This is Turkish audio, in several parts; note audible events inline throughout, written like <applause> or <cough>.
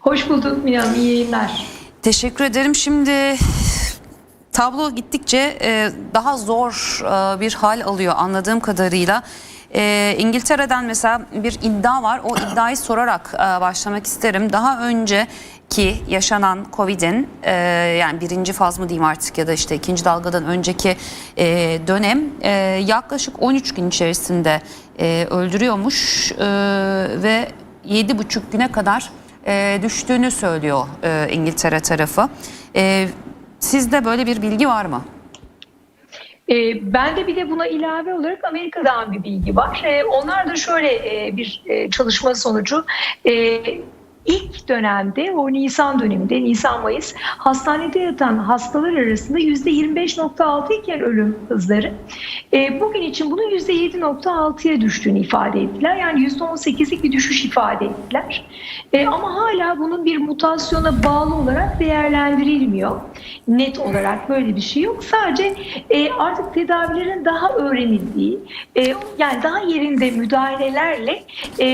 Hoş bulduk Hanım, iyi yayınlar. Teşekkür ederim. Şimdi tablo gittikçe e, daha zor e, bir hal alıyor anladığım kadarıyla. E, İngiltere'den mesela bir iddia var. O iddiayı sorarak e, başlamak isterim. Daha önceki yaşanan Covid'in e, yani birinci faz mı diyeyim artık ya da işte ikinci dalgadan önceki e, dönem e, yaklaşık 13 gün içerisinde e, öldürüyormuş e, ve 7,5 güne kadar e, düştüğünü söylüyor e, İngiltere tarafı. E, sizde böyle bir bilgi var mı? Ee, ben de bir de buna ilave olarak Amerika'dan bir bilgi var. Ee, onlar da şöyle e, bir e, çalışma sonucu e, ilk dönemde o Nisan döneminde Nisan-Mayıs hastanede yatan hastalar arasında %25.6 iken ölüm hızları e, bugün için bunun %7.6'ya düştüğünü ifade ettiler. Yani %18'lik bir düşüş ifade ettiler. E, ama hala bunun bir mutasyona bağlı olarak değerlendirilmiyor. Net olarak böyle bir şey yok. Sadece e, artık tedavilerin daha öğrenildiği, e, yani daha yerinde müdahalelerle e,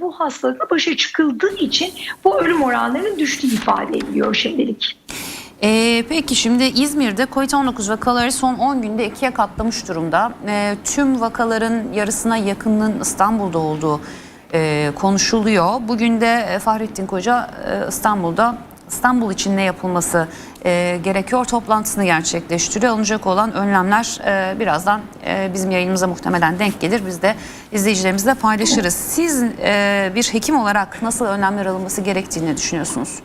bu hastalıkla başa çıkıldığı için bu ölüm oranlarının düştüğü ifade ediliyor şimdilik. E, peki şimdi İzmir'de COVID-19 vakaları son 10 günde ikiye katlamış durumda. E, tüm vakaların yarısına yakınının İstanbul'da olduğu e, konuşuluyor. Bugün de e, Fahrettin Koca e, İstanbul'da İstanbul için ne yapılması e, gerekiyor toplantısını gerçekleştiriyor. Alınacak olan önlemler e, birazdan e, bizim yayınımıza muhtemelen denk gelir. Biz de izleyicilerimizle paylaşırız. Siz e, bir hekim olarak nasıl önlemler alınması gerektiğini düşünüyorsunuz?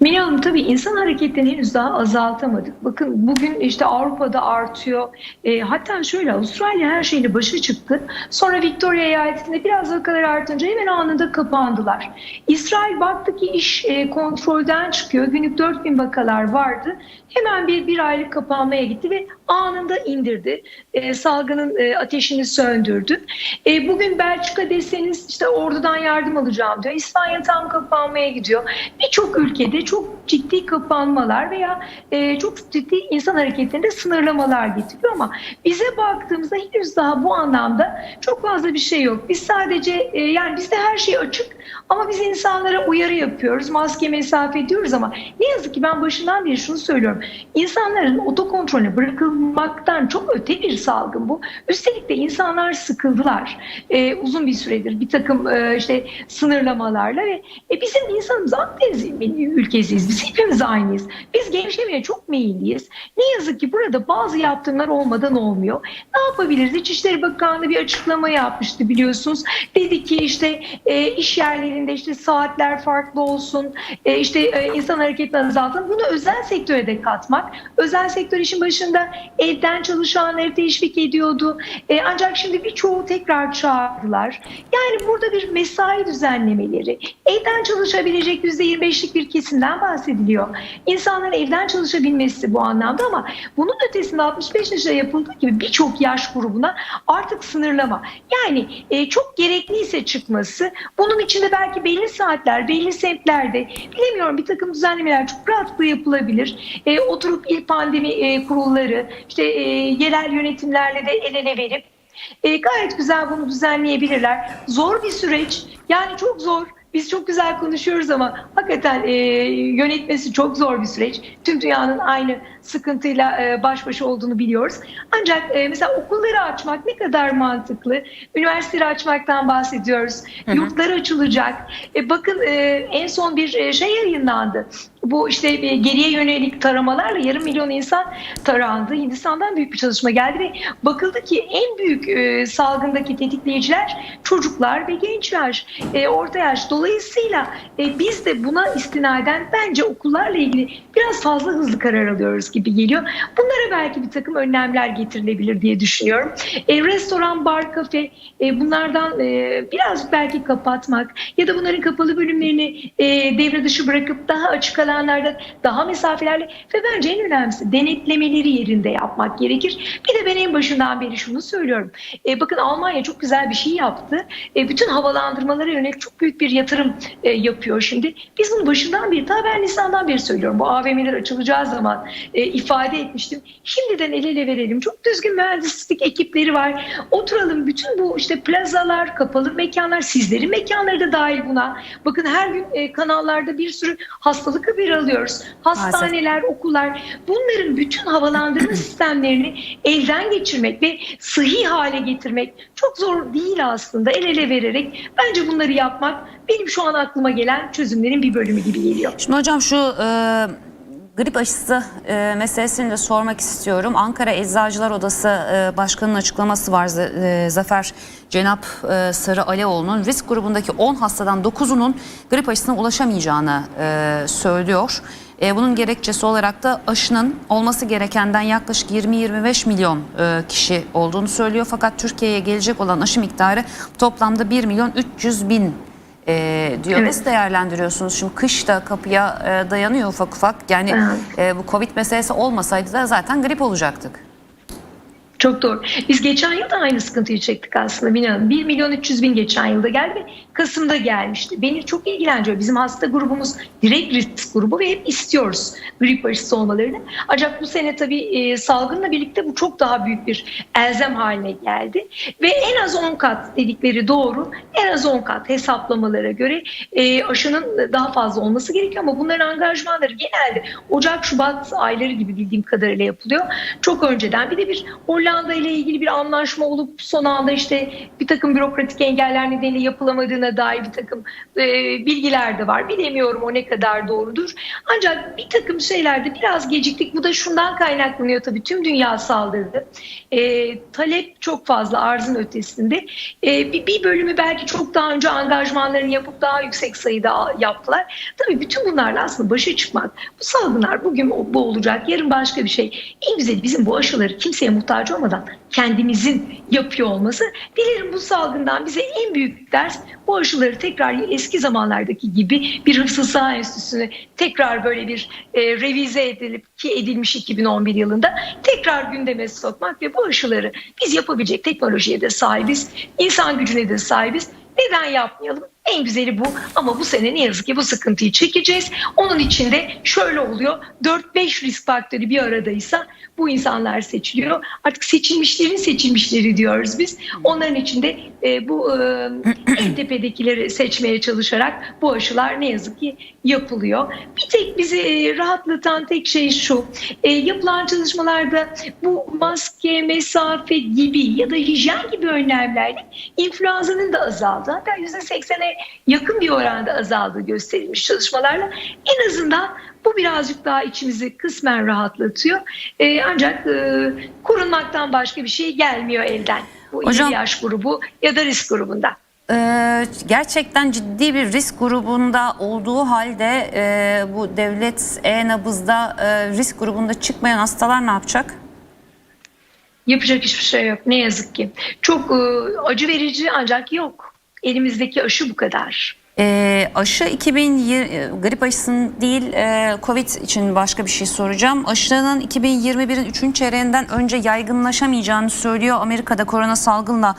Mine Hanım tabii insan hareketlerini henüz daha azaltamadık. Bakın bugün işte Avrupa'da artıyor. E, hatta şöyle Avustralya her şeyle başa çıktı. Sonra Victoria eyaletinde biraz vakalar artınca hemen anında kapandılar. İsrail baktı ki iş e, kontrolden çıkıyor. Günlük 4000 vakalar vardı. Hemen bir, bir aylık kapanmaya gitti ve anında indirdi. E, salgının e, ateşini söndürdü. E, bugün Belçika deseniz işte ordudan yardım alacağım diyor. İspanya tam kapanmaya gidiyor. Birçok ülkede çok ciddi kapanmalar veya e, çok ciddi insan hareketlerinde sınırlamalar getiriyor ama bize baktığımızda henüz daha bu anlamda çok fazla bir şey yok. Biz sadece e, yani bizde her şey açık ama biz insanlara uyarı yapıyoruz. Maske mesafe ediyoruz ama ne yazık ki ben başından beri şunu söylüyorum. İnsanların otokontrolüne bırakılmaktan çok öte bir salgın bu. Üstelik de insanlar sıkıldılar. E, uzun bir süredir bir takım e, işte sınırlamalarla ve e, bizim insanımız Akdeniz ülkesiyiz. Biz hepimiz aynıyız. Biz gevşemeye çok meyilliyiz. Ne yazık ki burada bazı yaptırımlar olmadan olmuyor. Ne yapabiliriz? İçişleri Bakanlığı bir açıklama yapmıştı biliyorsunuz. Dedi ki işte e, iş yerlerinde işte saatler farklı olsun. E, işte e, insan hareketini azaltın. Bunu özel sektöre de katmak. Özel sektör işin başında evden çalışanları teşvik ediyordu. E, ancak şimdi birçoğu tekrar çağırdılar. Yani burada bir mesai düzenlemeleri, evden çalışabilecek %25'lik bir kesimden bahsediliyor. İnsanların evden çalışabilmesi bu anlamda ama bunun ötesinde 65 yaşa yapıldığı gibi birçok yaş grubuna artık sınırlama. Yani e, çok gerekliyse çıkması, bunun içinde belki belli saatler, belli semtlerde bilemiyorum bir takım düzenlemeler çok rahatlıkla yapılabilir. E, oturup il pandemi e, kurulları, işte e, yerel yönetimlerle de el ele verip e, gayet güzel bunu düzenleyebilirler. Zor bir süreç. Yani çok zor. Biz çok güzel konuşuyoruz ama hakikaten e, yönetmesi çok zor bir süreç. Tüm dünyanın aynı sıkıntıyla e, baş başa olduğunu biliyoruz. Ancak e, mesela okulları açmak ne kadar mantıklı. Üniversiteleri açmaktan bahsediyoruz. Hı hı. Yurtlar açılacak. E, bakın e, en son bir e, şey yayınlandı. Bu işte e, geriye yönelik taramalarla yarım milyon insan tarandı. Hindistan'dan büyük bir çalışma geldi ve bakıldı ki en büyük e, salgındaki tetikleyiciler çocuklar ve gençler, e, orta yaş. Dolayısıyla e, biz de buna istinaden bence okullarla ilgili biraz fazla hızlı karar alıyoruz gibi geliyor. Bunlara belki bir takım önlemler getirilebilir diye düşünüyorum. E, restoran, bar, kafe bunlardan biraz belki kapatmak ya da bunların kapalı bölümlerini devre dışı bırakıp daha açık alan alanlarda daha mesafelerle ve bence en önemlisi denetlemeleri yerinde yapmak gerekir. Bir de ben en başından beri şunu söylüyorum. E, bakın Almanya çok güzel bir şey yaptı. E, bütün havalandırmalara yönelik çok büyük bir yatırım e, yapıyor şimdi. Biz bunu başından beri, daha ben Nisan'dan beri söylüyorum. Bu AVM'ler açılacağı zaman e, ifade etmiştim. Şimdiden el ele verelim. Çok düzgün mühendislik ekipleri var. Oturalım bütün bu işte plazalar, kapalı mekanlar, sizlerin mekanları da dahil buna. Bakın her gün e, kanallarda bir sürü hastalık haberi alıyoruz. Hastaneler, okullar bunların bütün havalandırma <clears throat> sistemlerini elden geçirmek ve sıhhi hale getirmek çok zor değil aslında. El ele vererek bence bunları yapmak benim şu an aklıma gelen çözümlerin bir bölümü gibi geliyor. Şimdi hocam şu e, grip aşısı e, meselesini de sormak istiyorum. Ankara Eczacılar Odası e, Başkanı'nın açıklaması var. E, Zafer Cenap e, Sarı Aleoğlu'nun risk grubundaki 10 hastadan 9'unun grip aşısına ulaşamayacağını e, söylüyor. E, bunun gerekçesi olarak da aşının olması gerekenden yaklaşık 20-25 milyon e, kişi olduğunu söylüyor. Fakat Türkiye'ye gelecek olan aşı miktarı toplamda 1 milyon 300 bin e, diyor. Evet. Nasıl değerlendiriyorsunuz? Şimdi kış da kapıya e, dayanıyor ufak ufak. Yani Evet. e, bu Covid meselesi olmasaydı da zaten grip olacaktık. Çok doğru. Biz geçen yıl da aynı sıkıntıyı çektik aslında Mine Hanım. 1 milyon 300 bin geçen yılda geldi Kasım'da gelmişti. Beni çok ilgilendiriyor. Bizim hasta grubumuz direkt risk grubu ve hep istiyoruz grip aşısı olmalarını. Ancak bu sene tabii e, salgınla birlikte bu çok daha büyük bir elzem haline geldi. Ve en az 10 kat dedikleri doğru. En az 10 kat hesaplamalara göre e, aşının daha fazla olması gerekiyor ama bunların angajmanları genelde Ocak, Şubat ayları gibi bildiğim kadarıyla yapılıyor. Çok önceden bir de bir Hollanda ile ilgili bir anlaşma olup son anda işte bir takım bürokratik engeller nedeniyle yapılamadığına dair bir takım e, bilgiler de var. Bilemiyorum o ne kadar doğrudur. Ancak bir takım şeylerde biraz geciktik. Bu da şundan kaynaklanıyor tabii. Tüm dünya saldırdı. E, talep çok fazla arzın ötesinde. E, bir, bir bölümü belki çok daha önce angajmanlarını yapıp daha yüksek sayıda yaptılar. Tabii bütün bunlarla aslında başa çıkmak. Bu salgınlar bugün bu olacak, yarın başka bir şey. En güzeli bizim bu aşıları kimseye muhtaç olmadan kendimizin yapıyor olması. Dilerim bu salgından bize en büyük ders bu aşıları tekrar eski zamanlardaki gibi bir hıfzı saha tekrar böyle bir e, revize edilip ki edilmiş 2011 yılında tekrar gündeme sokmak ve bu aşıları biz yapabilecek teknolojiye de sahibiz, insan gücüne de sahibiz. Neden yapmayalım? En güzeli bu ama bu sene ne yazık ki bu sıkıntıyı çekeceğiz. Onun için de şöyle oluyor. 4-5 risk faktörü bir aradaysa bu insanlar seçiliyor. Artık seçilmişlerin seçilmişleri diyoruz biz. Onların içinde e, bu e, <clears throat> en tepedekileri seçmeye çalışarak bu aşılar ne yazık ki yapılıyor. Bir tek bizi e, rahatlatan tek şey şu. E, yapılan çalışmalarda bu maske, mesafe gibi ya da hijyen gibi önlemlerle influenza'nın da azaldığı hatta %80'e yakın bir oranda azaldığı gösterilmiş çalışmalarla en azından bu birazcık daha içimizi kısmen rahatlatıyor. Ee, ancak e, korunmaktan başka bir şey gelmiyor elden. Bu Hocam- yaş grubu ya da risk grubunda. Ee, gerçekten ciddi bir risk grubunda olduğu halde e, bu devlet e-nabızda e, risk grubunda çıkmayan hastalar ne yapacak? Yapacak hiçbir şey yok ne yazık ki. Çok e, acı verici ancak yok. Elimizdeki aşı bu kadar. Ee, aşı 2020 e, grip aşısının değil e, Covid için başka bir şey soracağım. Aşının 2021'in 3. çeyreğinden önce yaygınlaşamayacağını söylüyor. Amerika'da korona salgınla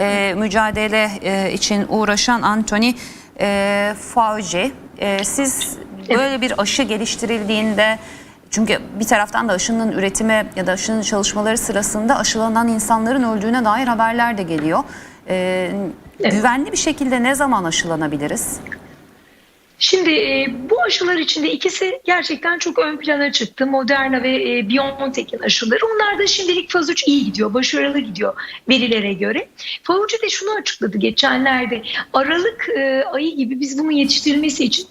e, mücadele e, için uğraşan Anthony e, Fauci. E, siz böyle bir aşı geliştirildiğinde çünkü bir taraftan da aşının üretimi ya da aşının çalışmaları sırasında aşılanan insanların öldüğüne dair haberler de geliyor. E, Evet. Güvenli bir şekilde ne zaman aşılanabiliriz? Şimdi e, bu aşılar içinde ikisi gerçekten çok ön plana çıktı. Moderna ve e, BioNTech'in aşıları. Onlar da şimdilik faz 3 iyi gidiyor, başarılı gidiyor verilere göre. Fauci de şunu açıkladı geçenlerde. Aralık e, ayı gibi biz bunun yetiştirilmesi için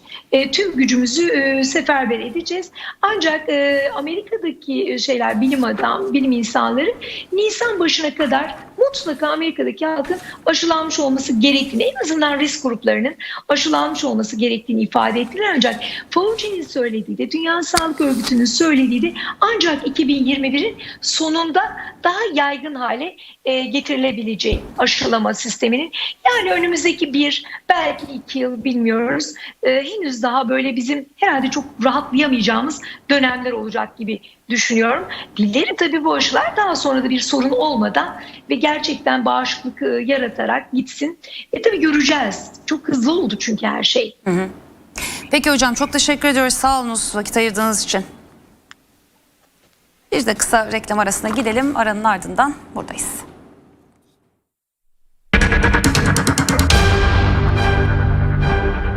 tüm gücümüzü seferber edeceğiz. Ancak Amerika'daki şeyler, bilim adam, bilim insanları Nisan başına kadar mutlaka Amerika'daki halkın aşılanmış olması gerektiğini, en azından risk gruplarının aşılanmış olması gerektiğini gerektiğini ifade ettiler ancak Fauci'nin söylediği de Dünya Sağlık Örgütü'nün söylediği de ancak 2021'in sonunda daha yaygın hale e, getirilebileceği aşılama sisteminin yani önümüzdeki bir belki iki yıl bilmiyoruz e, henüz daha böyle bizim herhalde çok rahatlayamayacağımız dönemler olacak gibi düşünüyorum. Dilerim tabii bu aşılar daha sonra da bir sorun olmadan ve gerçekten bağışıklık e, yaratarak gitsin. E tabii göreceğiz. Çok hızlı oldu çünkü her şey. Peki hocam çok teşekkür ediyoruz. Sağ olunuz vakit ayırdığınız için. Biz de kısa reklam arasına gidelim. Aranın ardından buradayız.